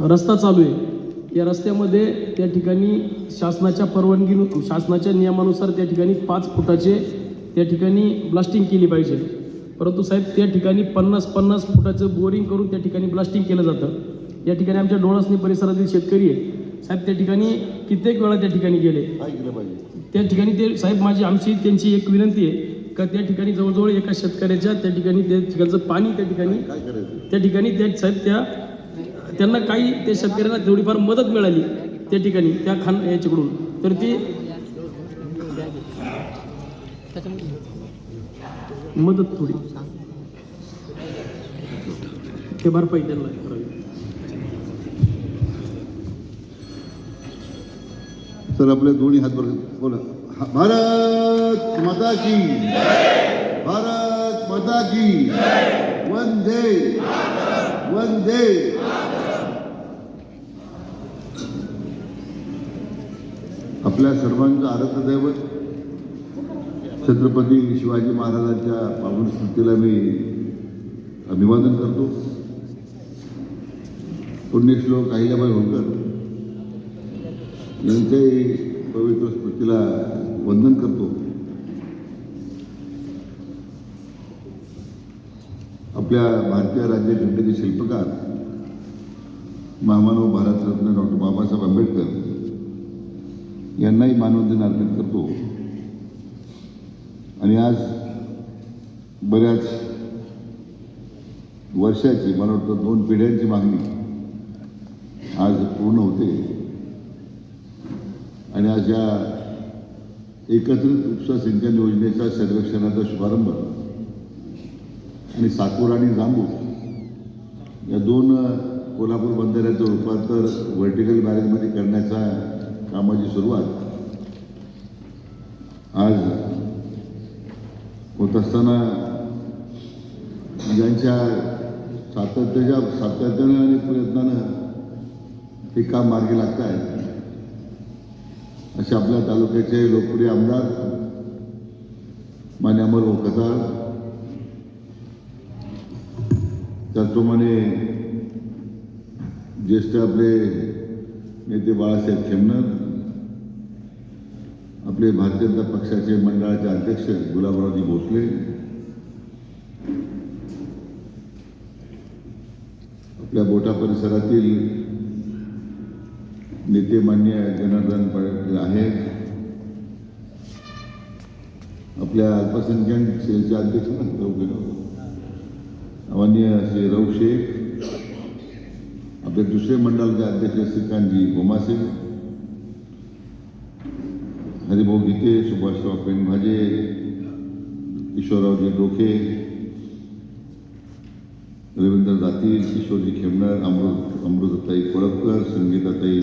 रस्ता चालू आहे. या रस्त्यामध्ये त्या ठिकाणी शासनाच्या परवानगी शासनाच्या नियमानुसार त्या ठिकाणी पाच फुटाचे त्या ठिकाणी ब्लास्टिंग केली पाहिजे. परंतु साहेब त्या ठिकाणी पन्नास पन्नास फुटाचं बोरिंग करून त्या ठिकाणी ब्लास्टिंग केलं जातं. या ठिकाणी आमच्या डोळसणी परिसरातील शेतकरी आहे साहेब त्या ठिकाणी कित्येक वेळा त्या ठिकाणी गेले. त्या ठिकाणी ते साहेब माझी आमची त्यांची एक विनंती आहे. का त्या ठिकाणी जवळजवळ एका शेतकऱ्याच्या त्या ठिकाणी त्या ठिकाणचं पाणी त्या ठिकाणी काय करायचं? त्या ठिकाणी त्या साहेब त्या त्यांना काही त्या शेतकऱ्यांना थोडीफार मदत मिळाली त्या ठिकाणी त्या खान याच्याकडून. तर ती मदत थोडी. ते भरपाई त्यांना करावी तर आपले दोन्ही हात वर बोला. भारत माता की भारत माता की वंदे। वंदे। आपल्या सर्वांचं आराध्य दैवत छत्रपती शिवाजी महाराजांच्या पावन स्मृतीला मी अभिवादन करतो. पुण्यश्लोक अहिल्याबाई होळकर यांचे पवित्र स्मृतीला वंदन करतो. आपल्या भारतीय राज्यघटनेचे शिल्पकार महामानव भारतरत्न डॉक्टर बाबासाहेब आंबेडकर यांनाही मानवंदन अर्पित करतो. आणि आज बऱ्याच वर्षाची मला वाटतं दोन पिढ्यांची मागणी आज पूर्ण होते. आणि आज या एकत्रित उपसा सिंचन योजनेच्या सर्वेक्षणाचा शुभारंभ. आणि साकूर आणि जांबू या दोन कोल्हापूर बंधाऱ्याचं रूपांतर व्हर्टिकल बॅरेजमध्ये करण्याच्या कामाची सुरुवात आज होत असताना ज्यांच्या सातत्याच्या सातत्यानं आणि प्रयत्नानं ते काम मार्गी लागत आहे असे आपल्या तालुक्याचे लोकप्रिय आमदार माने अमर कसाळ त्याचप्रमाणे ज्येष्ठ आपले नेते बाळासाहेब खेमनर आपले भारतीय जनता पक्षाचे मंडळाचे अध्यक्ष गुलाबरावजी भोसले आपल्या बोटा परिसरातील नेते मान्य जनार्दन पाटील आहेत. आपल्या अल्पसंख्याक सेलचे अध्यक्ष ना चौघे मान्य श्री रऊ शेख आपले दुसरे मंडळाचे अध्यक्ष श्रीकांतजी गोमासे हरिभाऊ गीते सुभाषराव पेनभाजे किशोररावजी डोके रवींद्र जातील किशोरजी खेमणार अमृत अमृतताई कोळपकर संगीताताई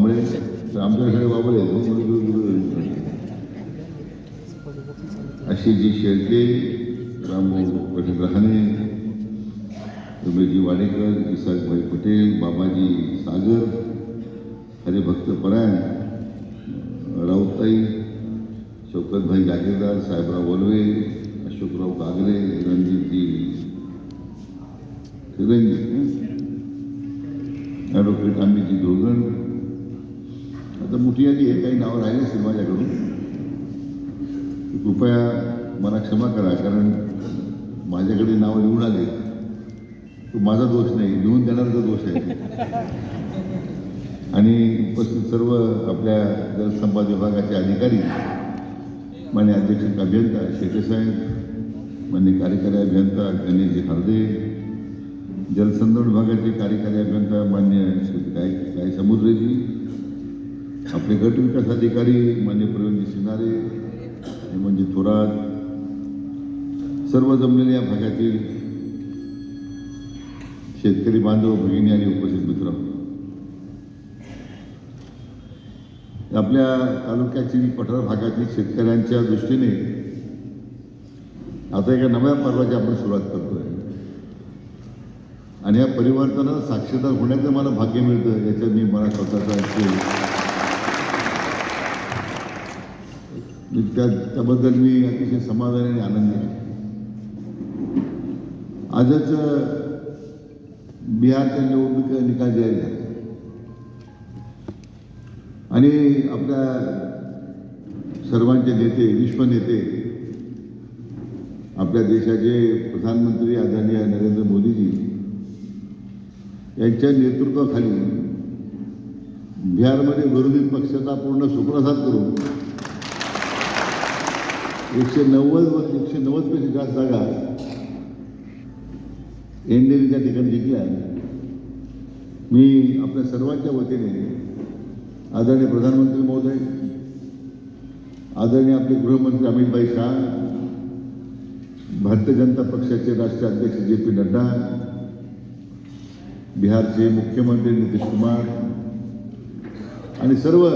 बांबळे आमच्याकडे बांबळे आहेत. आशिषजी शेळके रामभाऊ पटेल रहाणे रमेशजी वाडेकर पटेल बाबाजी सागर हरिभक्त परायण राऊताई शौकतभाई जागीरदार, साहेबराव वलवे अशोकराव कागरे रणजितजी रणजित ॲडव्होकेट आम्हीजी धोगण आता मोठी यादी आहे काही नावं राहिले असतील माझ्याकडून कृपया मला क्षमा करा कारण माझ्याकडे नावं लिहून आले. तो माझा दोष नाही लिहून देणारा दोष आहे. आणि उपस्थित सर्व आपल्या जलसंपदा विभागाचे अधिकारी मान्य अध्यक्ष अभियंता शेटेसाहेब मान्य कार्यकारी अभियंता गणेशजी हरदे जलसंधारण विभागाचे कार्यकारी अभियंता मान्य काय काय गाय समुद्रेजी आपले गट विकास अधिकारी मान्य प्रवीणजी शिनारे म्हणजे थोरात सर्व जमलेल्या या भागातील शेतकरी बांधव भगिनी आणि उपस्थित मित्र. आपल्या तालुक्यातील पठार भागातील शेतकऱ्यांच्या दृष्टीने आता एका नव्या पर्वाची आपण सुरुवात करतोय. आणि या परिवर्तनाला साक्षीदार होण्याचं मला भाग्य मिळतं याच्यात मी मला स्वतःचा मी त्या त्याबद्दल मी अतिशय समाधानी आणि आनंदी आहे. आजच बिहारच्या निवडणुकीचा निकाल जाहीर झाला. आणि आपल्या सर्वांचे नेते विश्व नेते आपल्या देशाचे प्रधानमंत्री आदरणीय नरेंद्र मोदीजी यांच्या नेतृत्वाखाली बिहारमध्ये विरोधी पक्षाचा पूर्ण सुप्रसाद करून एकशे नव्वद व एकशे नव्वदपेक्षा जास्त जागा एन डी त्या ठिकाणी जिंकल्या मी आपल्या सर्वांच्या वतीने आदरणीय प्रधानमंत्री महोदय आदरणीय आपले गृहमंत्री अमितभाई शाह भारतीय जनता पक्षाचे राष्ट्रीय अध्यक्ष जे पी नड्डा बिहारचे मुख्यमंत्री नितीश कुमार आणि सर्व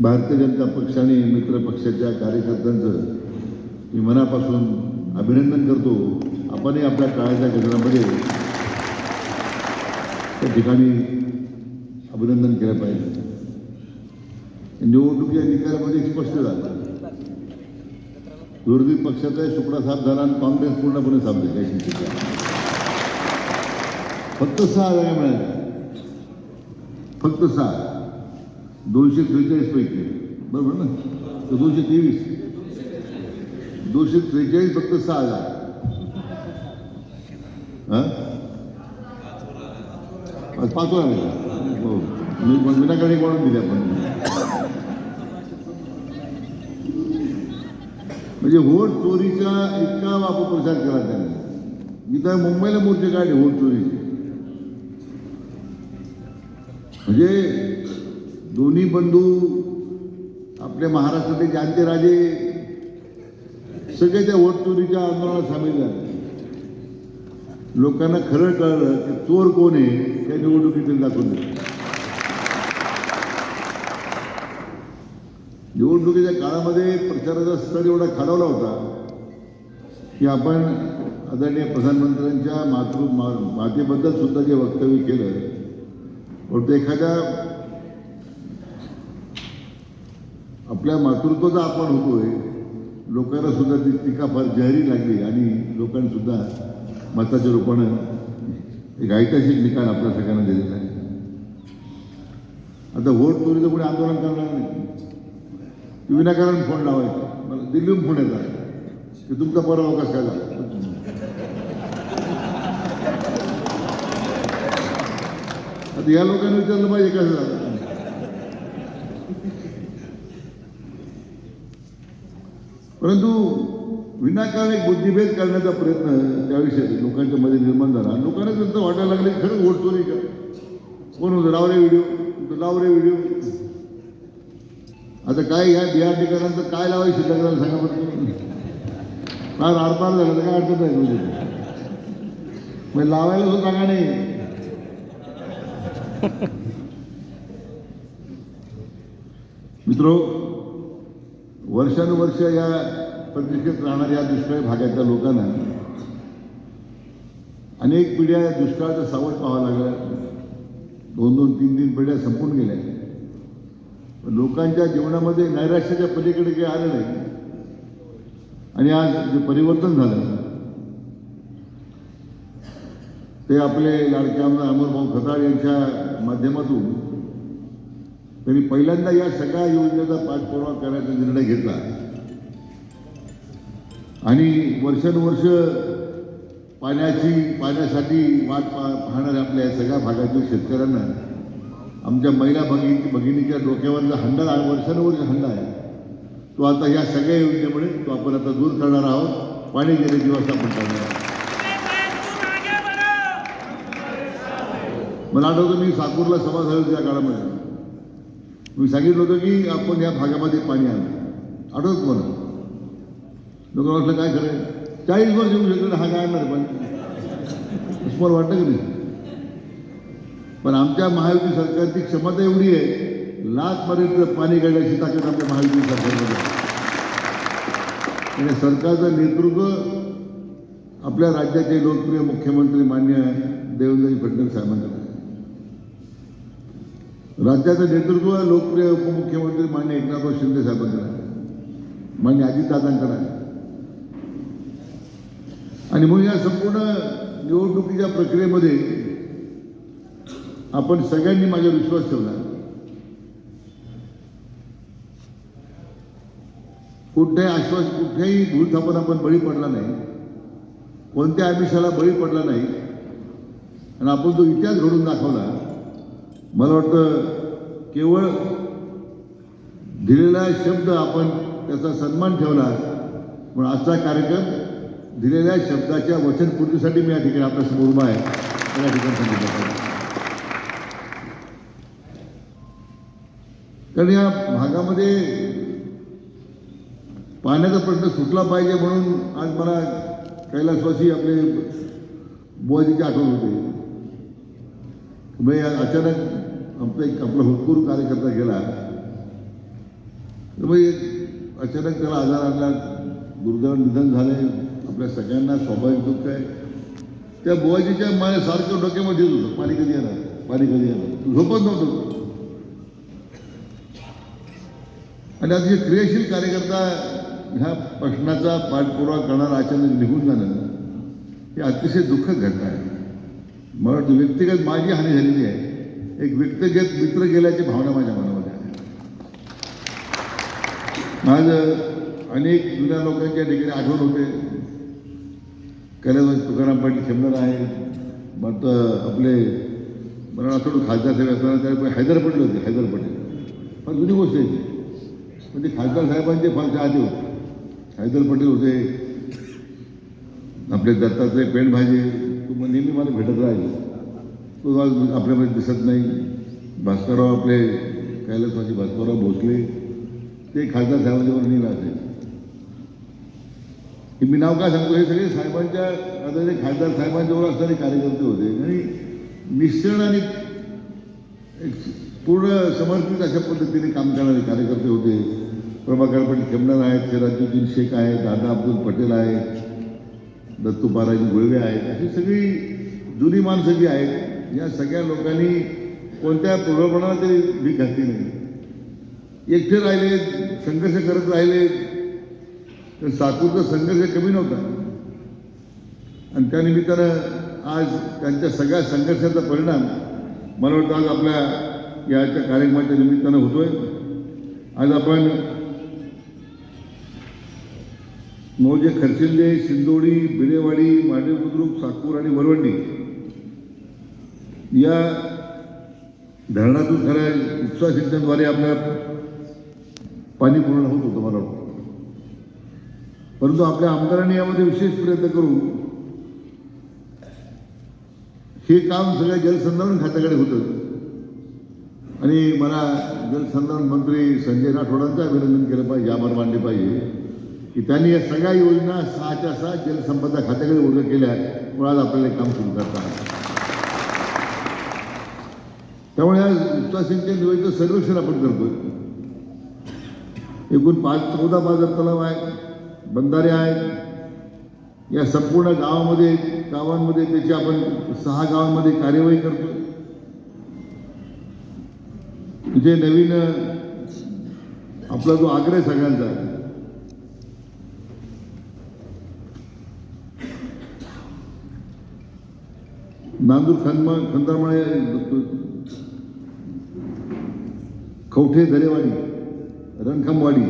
भारतीय जनता पक्ष आणि मित्र पक्षाच्या कार्यकर्त्यांचं मी मनापासून अभिनंदन करतो. आपणही आपल्या काळाच्या गजरामध्ये त्या ठिकाणी अभिनंदन केलं पाहिजे. निवडणुकीच्या निकालामध्ये स्पष्ट झालं. विरोधी पक्षाचाही सुकडा साफ झाला आणि काँग्रेस पूर्णपणे साफ झाली. काही फक्त सहा जागा मिळाल्या. फक्त सहा. दोनशे त्रेचाळीस पैकी. बरोबर ना? तर दोनशे तेवीस. दोनशे त्रेचाळीस फक्त सहा हजार. हां? आज पाच आले हो. मी विनाकारण वाढून दिले आपण. म्हणजे होट चोरीचा इतका अपप्रचार केला त्यांनी. मी तर मुंबईला मोर्चे काढले होट चोरीचे. म्हणजे दोन्ही बंधू आपले महाराष्ट्रातले जाणते राजे सगळे त्या वोट आंदोलनात सामील झाले. लोकांना खरं कळलं की चोर कोण आहे त्या निवडणुकीतील दाखवून निवडणुकीच्या काळामध्ये प्रचाराचा स्तर एवढा खालावला होता की आपण आदरणीय प्रधानमंत्र्यांच्या मातृ मा मातेबद्दल सुद्धा जे वक्तव्य केलं परंतु एखाद्या आपल्या मातृत्वाचा आपण होतोय. लोकांना सुद्धा ती टीका फार जहरी लागली आणि लोकांनीसुद्धा मताच्या रूपानं एक ऐतिहासिक निकाल आपल्या सगळ्यांना दिलेला आहे. आता वोट चोरीचं कोणी आंदोलन करणार नाही. ते विनाकारण फोन लावायचा. मला दिल्लीहून फोन येतात. की तुमचा पराभव कसा झाला? आता या लोकांनी विचारलं पाहिजे कसं झालं? परंतु विनाकारण एक बुद्धिभेद करण्याचा प्रयत्न त्याविषयी लोकांच्या मध्ये निर्माण झाला. आणि लोकांना त्यांचं वाटायला लागले खरं वोट चोरी का? कोण होतं? लाव रे व्हिडिओ. लाव रे व्हिडिओ. आता काय ह्या बिहार ठिकाणांचं काय लावायची शिल्लक झालं सांगा बरं. काय फार आरपार झालं तर काय अडचण नाही म्हणजे मग लावायला सुद्धा जागा नाही. मित्रो वर्षानुवर्ष या प्रतिष्ठेत राहणाऱ्या दुष्काळी भागातल्या लोकांना अनेक पिढ्या दुष्काळाचा दुष्काळाचं सावट पाहावं लागलं. दोन दोन तीन तीन पिढ्या संपून गेल्या. पण लोकांच्या जीवनामध्ये नैराश्याच्या पलीकडे काही आलं नाही. आणि आज जे परिवर्तन झालं ते आपले लाडके आमदार अमरभाऊ खताळ यांच्या माध्यमातून त्यांनी पहिल्यांदा या सगळ्या योजनेचा पाठपुरावा करायचा निर्णय घेतला. आणि वर्षानुवर्ष पाण्याची पाण्यासाठी वाट पा पाहणाऱ्या आपल्या या सगळ्या भागातील शेतकऱ्यांना आमच्या महिला भगिनी भगिनीच्या डोक्यावरचा हंडा वर्षानुवर्ष हंडा आहे तो आता या सगळ्या योजनेमुळे तो आपण आता दूर करणार आहोत. पाणी गेले दिवस आपण करणार आहोत. मला आठवतं मी साकूरला सभा झाली त्या काळामध्ये. मी सांगितलं होतं की आपण या भागामध्ये पाणी आलं आठवत मला. लोक वाटलं काय खरं चाळीस वर्ष येऊ शकलं हा काय आणणार पाणी? तुम्हाला वाटतं की नाही? पण आमच्या महायुती सरकारची क्षमता एवढी आहे लाखपर्यंत पाणी काढण्याची ताकद आमच्या महायुती सरकारमध्ये आणि सरकारचं नेतृत्व आपल्या राज्याचे लोकप्रिय मुख्यमंत्री मान्य देवेंद्रजी फडणवीस साहेबांना राज्याचं नेतृत्व लोकप्रिय उपमुख्यमंत्री मान्य एकनाथराव शिंदे साहेबांकडे आहे. मान्य अजितदादांकडे आहे. आणि म्हणून या संपूर्ण निवडणुकीच्या प्रक्रियेमध्ये आपण सगळ्यांनी माझ्या विश्वास ठेवला. कुठल्याही आश्वास कुठल्याही भूलथापन आपण बळी पडला नाही. कोणत्या आमिषाला बळी पडला नाही. आणि आपण जो इतिहास घडून दाखवला. मला वाटतं केवळ दिलेला शब्द आपण त्याचा सन्मान ठेवला पण आजचा कार्यक्रम दिलेल्या शब्दाच्या वचनपूर्तीसाठी मी या ठिकाणी आपल्यासमोर उभा आहे. या ठिकाणी सांगितलं कारण या भागामध्ये पाण्याचा प्रश्न सुटला पाहिजे म्हणून आज मला कैलासवासी आपले बुवाजीची आठवण होते. म्हणजे अचानक आमचा एक आपला हुकूर कार्यकर्ता गेला. तर मग एक अचानक त्याला आजार आणला. दुर्दैव निधन झाले. आपल्या सगळ्यांना स्वाभाविक दुःख आहे. त्या बुवाजीच्या माझ्या सारखं डोक्यामध्ये येत होतं. पाणी कधी येणार? पाणी कधी येणार? झोपत नव्हतं. आणि आता जे क्रियाशील कार्यकर्ता ह्या प्रश्नाचा पाठपुरावा करणारा अचानक निघून जाणं हे अतिशय दुःखद घटना आहे. मला व्यक्तिगत माझी हानी झालेली आहे. एक व्यक्तिगत मित्र गेल्याची भावना माझ्या मनामध्ये आहे. आज अनेक जुन्या लोकांच्या ठिकाणी आठवण होते. कैलास तुकाराम पाटील शंभर आहे मग आपले मला आठवतं खासदार साहेब असताना त्यावेळी हैदर पटेल होते हैदर पटेल. फार जुनी गोष्ट आहे म्हणजे पण ते खासदार साहेबांचे फार चाहते होते. हैदर पटेल होते. आपले दत्तात्रय पेंट भाजी तू मग नेहमी मला भेटत राहिले तो आज आपल्यामध्ये दिसत नाही. भास्करराव आपले कैलासवासी भास्करराव भोसले ते खासदार साहेबांच्यावर नेहमी असेल मी नाव काय सांगतो हे सगळे साहेबांच्या आता ते खासदार साहेबांच्यावर असणारे कार्यकर्ते होते. आणि मिश्रण आणि एक पूर्ण समर्पित अशा पद्धतीने काम करणारे कार्यकर्ते होते. प्रभाकर पाटील खेमणार आहेत सिराजुद्दीन शेख आहेत दादा अब्दुल पटेल आहेत दत्तू बाराजी गुळवे आहेत. अशी सगळी जुनी माणसं जी आहेत या सगळ्या लोकांनी कोणत्या पूर्वपणाला तरी भीक घातली नाही. एकटे राहिले संघर्ष करत राहिले तर साकूरचा संघर्ष कमी नव्हता. आणि त्यानिमित्तानं आज त्यांच्या सगळ्या संघर्षाचा परिणाम मला वाटतं आज आपल्या याच्या कार्यक्रमाच्या निमित्तानं होतोय. आज आपण मौजे खरसिंदे शिंदोडी बिरेवाडी माडे बुद्रुक साकूर आणि वरवंडी या धरणातून खऱ्या उपसा सिंचनद्वारे आपल्या पाणी पूर्ण होत होतं मला वाटतं. परंतु आपल्या आमदारांनी यामध्ये विशेष प्रयत्न करून हे काम सगळ्या जलसंधारण खात्याकडे होतं. आणि मला जलसंधारण मंत्री संजय राठोडांचं अभिनंदन केलं पाहिजे आभार मानले पाहिजे की त्यांनी या सगळ्या योजना सहाच्या सहा जलसंपदा खात्याकडे वर्ग केल्या मुळात आज आपल्याला काम सुरू करता त्यामुळे या उपसा सिंचन योजनेचं सर्वेक्षण आपण करतोय. एकूण पाच चौदा बाजार तलाव आहेत बंधारे आहेत. या संपूर्ण गावामध्ये गावांमध्ये त्याची आपण सहा गावांमध्ये कार्यवाही करतो जे म्हणजे नवीन आपला जो आग्रह आहे सगळ्यांचा नांदूर खंदम खंदारमाळे कवठे दरेवाडी रणखमवाडी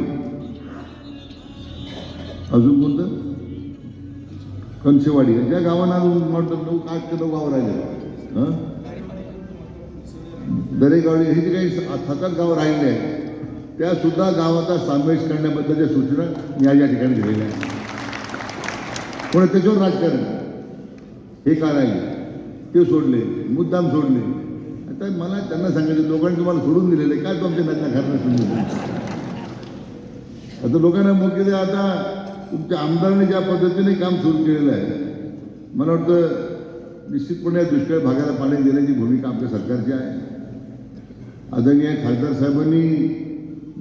अजून कोणतं? कंसेवाडी ज्या गावांना अजून म्हणतात नऊ आठ ते नऊ गावं राहिले हं? दरेगावडी हे जे काही सतत गावं राहिले आहेत त्या सुद्धा गावाचा समावेश करण्याबद्दलच्या सूचना मी आज या ठिकाणी दिलेल्या आहेत. पण त्याच्यावर राजकारण? हे का राहिले? ते सोडले. मुद्दाम सोडले. आता मला त्यांना सांगायचं लोकांनी तुम्हाला सोडून दिलेले काय तुमच्या नका घरनं सोडून आता लोकांना मग ते आता तुमच्या आमदारांनी ज्या पद्धतीने काम सुरू केलेलं आहे मला वाटतं निश्चितपणे या दुष्काळ भागाला पाणी देण्याची भूमिका आपल्या सरकारची आहे. आदरणीय खासदार साहेबांनी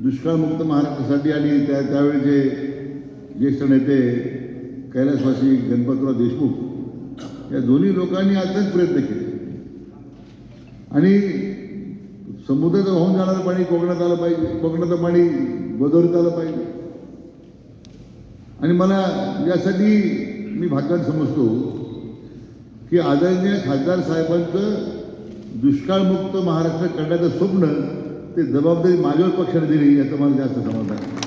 दुष्काळमुक्त महाराष्ट्रासाठी आणि त्या त्यावेळेचे ज्येष्ठ नेते कैलासवासी गणपतराव देशमुख या दोन्ही लोकांनी आजच प्रयत्न केले. आणि समुद्राचं वाहून जाणारं पाणी कोकणात आलं पाहिजे कोकणाचं पाणी गोदावरीत आलं पाहिजे आणि मला यासाठी मी भाग्यात समजतो की आदरणीय खासदार साहेबांचं दुष्काळमुक्त महाराष्ट्र करण्याचं स्वप्न ते जबाबदारी माझ्यावर पक्षाने दिली याचं मला जास्त समाधान आहे.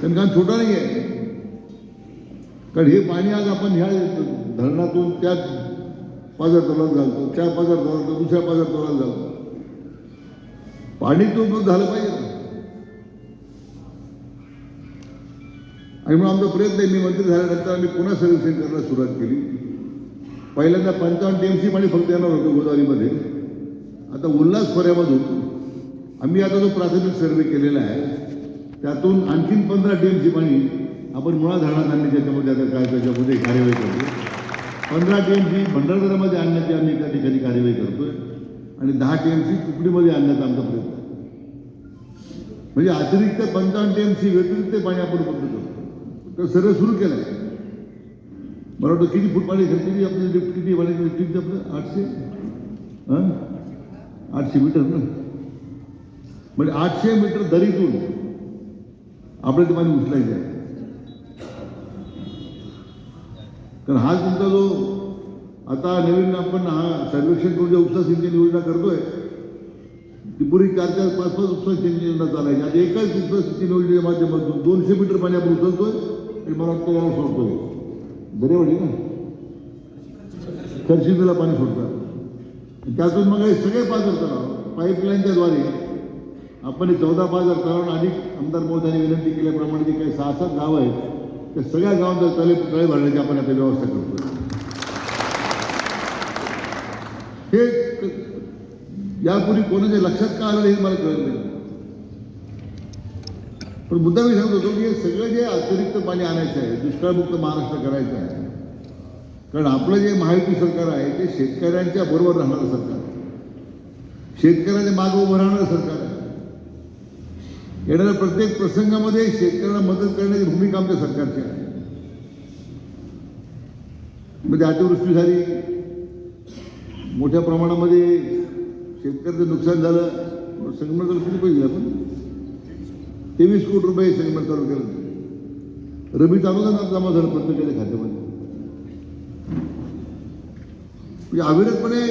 कारण काम छोटा नाही आहे कारण हे पाणी आज आपण ह्या धरणातून त्या बाजार तलावात घालतो त्या पाझर तलावात दुसऱ्या बाजार तलावात घालतो पाणी तो उपयोग झालं पाहिजे. आणि म्हणून आमचा प्रयत्न आहे मी मंत्री झाल्यानंतर आम्ही पुन्हा सर्व्हिसिंग करायला सुरुवात केली. पहिल्यांदा पंचावन्न टीएमसी पाणी फक्त येणार होतं गोदावरीमध्ये. आता उल्हास खोऱ्यामधून आम्ही आता जो प्राथमिक सर्वे केलेला आहे त्यातून आणखीन पंधरा टीएमसी पाणी आपण मुळा धरणात आणण्याची त्याच्यामध्ये आता काय त्याच्यामध्ये कार्यवाही करतो. पंधरा के एम सी भंडारदरामध्ये आणण्याची आम्ही त्या ठिकाणी कार्यवाही करतोय. आणि दहा के एम सी कुकडीमध्ये आणण्याचा आमचा प्रयत्न आहे. म्हणजे अतिरिक्त पंचावन्न सी व्यतिरिक्त पाणी आपण उपलब्ध करतो तर सर्व सुरू केलं आहे मला वाटतं किती फूट पाणी किती आपलं लिफ्ट किती पाणी किती आपलं? आठशे? हां? आठशे मीटर ना? म्हणजे आठशे मीटर दरीतून आपलं ते पाणी उचलायचं आहे. कारण हा तुमचा जो आता नवीन आपण हा सर्वेक्षण करून जे उपसा सिंचन योजना करतोय ती पूर्वी चार चार पाच पाच उपसा सिंचन योजना चालायची. आता एकाच उपसा सिंचन योजनेच्या माध्यमातून दोनशे मीटर पाणी आपण उचलतोय आणि मला वाटतं याला सोडतोय. दरेवाडी ना? खर्चिंदला पाणी सोडतात. त्यातून मग हे सगळे पाझर तलाव पाईपलाईनच्याद्वारे आपण हे चौदा पाझर तलाव अधिक आमदार मोदयांनी विनंती केल्याप्रमाणे जे काही सहा सात गावं आहेत त्या सगळ्या गावात तळे तळे भरण्याची आपण आता व्यवस्था करतो हे यापूर्वी कोणाच्या लक्षात का आलं हे मला कळत नाही. पण मुद्दा मी सांगत होतो की हे सगळं जे अतिरिक्त पाणी आणायचं आहे दुष्काळमुक्त महाराष्ट्र करायचं आहे कारण आपलं जे महायुती सरकार आहे ते शेतकऱ्यांच्या बरोबर राहणारं सरकार शेतकऱ्यांच्या मागं उभं राहणारं सरकार येणाऱ्या प्रत्येक प्रसंगामध्ये शेतकऱ्यांना मदत करण्याची भूमिका आमच्या सरकारची आहे. म्हणजे अतिवृष्टी झाली मोठ्या प्रमाणामध्ये शेतकऱ्याचं नुकसान झालं संगमनेर किती पैसे आपण तेवीस कोटी रुपये संगमनेर तालुक्याला रबी तालुका जमा झालं प्रत्येकाच्या खात्यामध्ये. म्हणजे अविरतपणे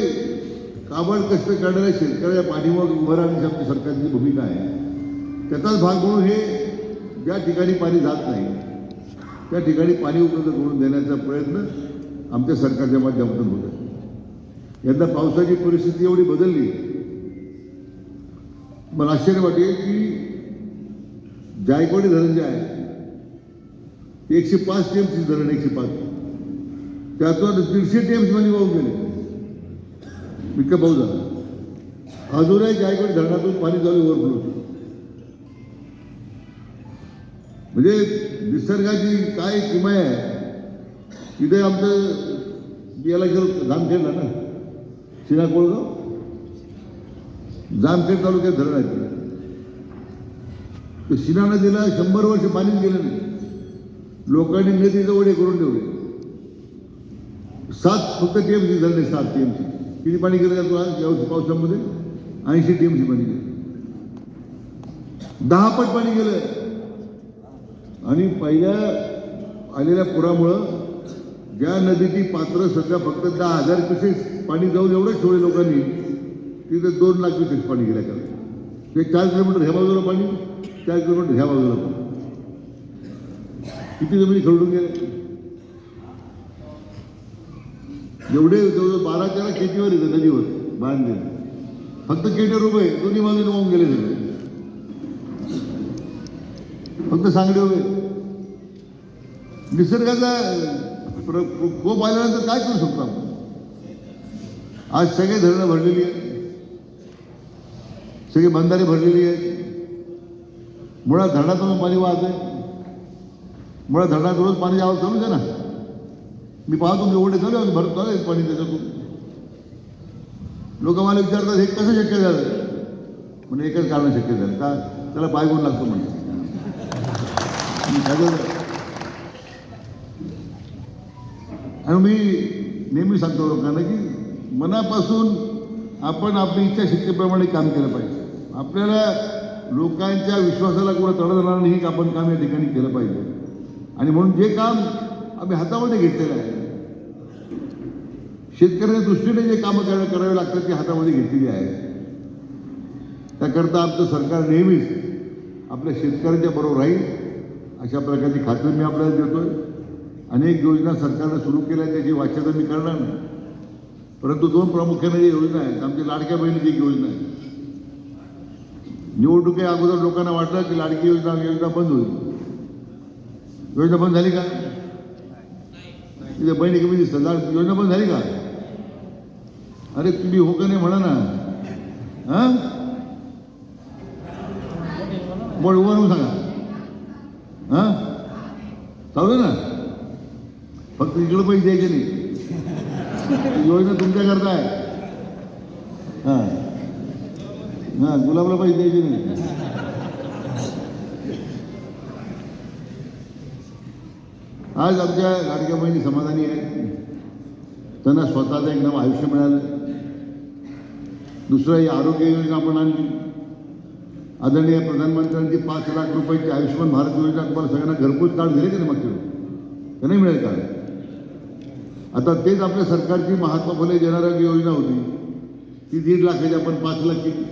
काबड कष्ट करणाऱ्या शेतकऱ्याच्या पाठीवर उभं राहण्याची आमची सरकारची भूमिका आहे. त्याचाच भाग म्हणून हे ज्या ठिकाणी पाणी जात नाही त्या ठिकाणी पाणी उपलब्ध करून देण्याचा प्रयत्न आमच्या सरकारच्या माध्यमातून होत आहे. यंदा पावसाची परिस्थिती एवढी बदलली मला आश्चर्य वाटेल की जायकवाडी धरण जे आहे ते एकशे पाच टी एमची धरण एकशे पाच. त्यातून दीडशे टी एमची मध्ये वाहून गेले. इतकं पाऊस झाला. अजूनही जायकवाडी धरणातून पाणी चालू ओव्हरफ्लो म्हणजे निसर्गाची काय किमया आहे? तिथे आमचं याला गेलो जामखेडला ना? शिना कोळगाव जामखेड तालुक्यात धरण आहे ते. तर शिना नदीला शंभर वर्ष पाणीच गेलं नाही. लोकांनी नदीचं ओढे करून ठेवले. सात फक्त टीएमसी धरणे सात टीएमसी किती पाणी गेलं का तुला? यावर्षी पावसामध्ये ऐंशी टीएमसी पाणी गेलं. दहा पट पाणी गेलं. आणि पहिल्या आलेल्या पुरामुळं ज्या नदीची पात्र सध्या फक्त दहा हजार क्युसेस पाणी जाऊन एवढंच ठेवले लोकांनी तिथे दोन लाख क्युसेस पाणी गेल्या का? ते चार किलोमीटर ह्या बाजूला पाणी चार किलोमीटर ह्या बाजूला पाणी. किती जमिनी खरडून गेल्या? एवढे जवळजवळ बारा तेरा केटीवर येतं नदीवर बांधले फक्त केटीवर उभे दोन्ही बाजूने वाहून गेले सगळे. फक्त सांगली उभे निसर्गाचा प्र- कोप आल्यानंतर काय करू शकतो आपण? आज सगळे धरणं भरलेली आहेत. सगळी बंधारे भरलेली आहेत. मुळात धरणातून पाणी वाहत आहे. मुळात धरणात रोज पाणी यावं चालूच आहे ना. मी पाहतो मी एवढे चालू आहे भरत चालू आहे पाणी त्याच्यातून. लोक मला विचारतात हे कसं शक्य झालं? म्हणजे एकच कारण शक्य झालं. का? त्याला पायगुण लागतो म्हणजे आणि मी नेहमी सांगतो लोकांना की मनापासून आपण आपली इच्छा शक्तीप्रमाणे काम केलं पाहिजे. आपल्याला लोकांच्या विश्वासाला कुठं तडा जाणार नाही आपण काम या ठिकाणी केलं पाहिजे. आणि म्हणून जे काम आम्ही हातामध्ये घेतलेलं आहे शेतकऱ्याच्या दृष्टीने जे कामं करायला करावे लागतात ती हातामध्ये घेतलेली आहे. त्याकरता आमचं सरकार नेहमीच आपल्या शेतकऱ्यांच्या बरोबर राहील. अशा प्रकारची खात्री मी आपल्याला देतोय. अनेक योजना सरकारनं सुरू केल्या त्याची वाच्यता मी करणार नाही. परंतु दोन प्रामुख्याने ज्या योजना आहेत आमच्या लाडक्या बहिणीची एक योजना आहे. निवडणुकी अगोदर लोकांना वाटलं की लाडकी योजना योजना बंद होईल. योजना बंद झाली का? तिथे बहिणी कमी दिसतात. लाड- योजना बंद झाली का? अरे तुम्ही हो का नाही म्हणा ना. हा? बोल उभं सांगा. हा? चालू आहे ना. फक्त इकडं पैसे द्यायचे नाही. योजना तुमच्या करता आहे हां. हां गुलाबला पैसे द्यायचे नाही. आज आमच्या लाडक्या बहिणी समाधानी आहे त्यांना स्वतःचं एकदम आयुष्य मिळालं. दुसरं ही आरोग्य योजना आपण आणली. आदरणीय प्रधानमंत्र्यांची पाच लाख रुपयाची आयुष्यमान भारत योजना तुम्हाला सगळ्यांना घरपोच कार्ड दिले की नाही मागच्या का नाही मिळेल कार्ड. आता तेच आपल्या सरकारची महात्मा फुले जनआरोग्य योजना होती. ती दीड लाखाची आपण पाच लाख केली.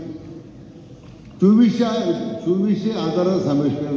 चोवीसशे चोवीसशे आजाराचा समावेश केला